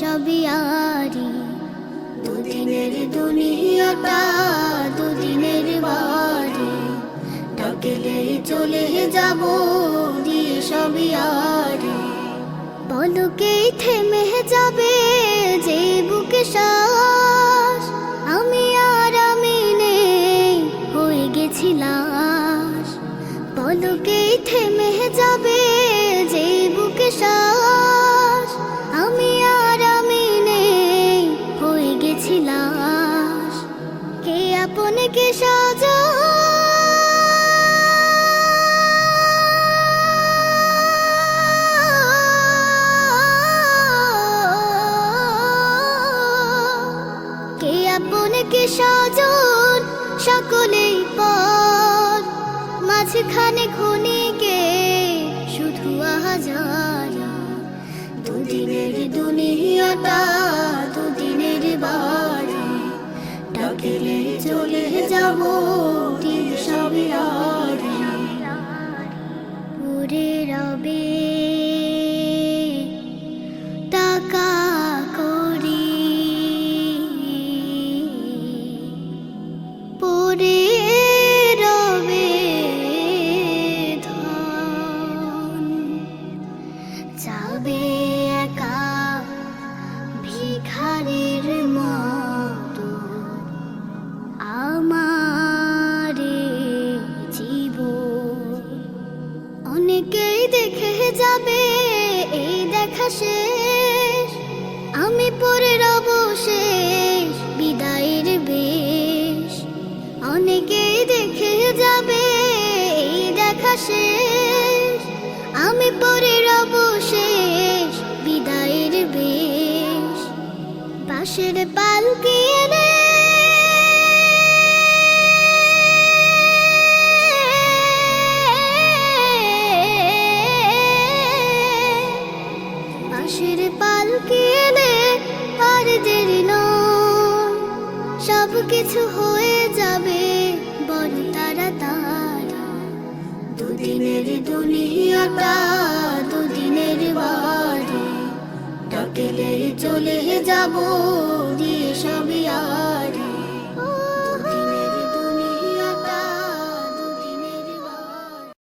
সবই আরি দুদিনের দুনিয়াটা দুদিনের বাড়ি। ডাকলে চলে যাব দিয়ে সবই আরি পলকেই থেমে যাবে যে বুকে শ্বাস? আমি আর আমি নেই হয়ে গেছিলাম। পলকেই কে আপন কে সাজা কে আপন কে সাজন সকলেই পর। মাঝখানে খুনিকে শুধু আহাজার। দুদিনের দুনিয়াটা, দুদিনের বাড়ি ডাকলে চলে যাব সবে আর। রবে টাকা করি রবে যাবে অনেকেই দেখে যাবে এই দেখা শেষ। আমি পরে রব শেষ কিছু হয়ে যাবে বল তারা তারা। দুদিনের দুনিয়াটা দুদিনের বাড়ি ডাকেলে চলে যাব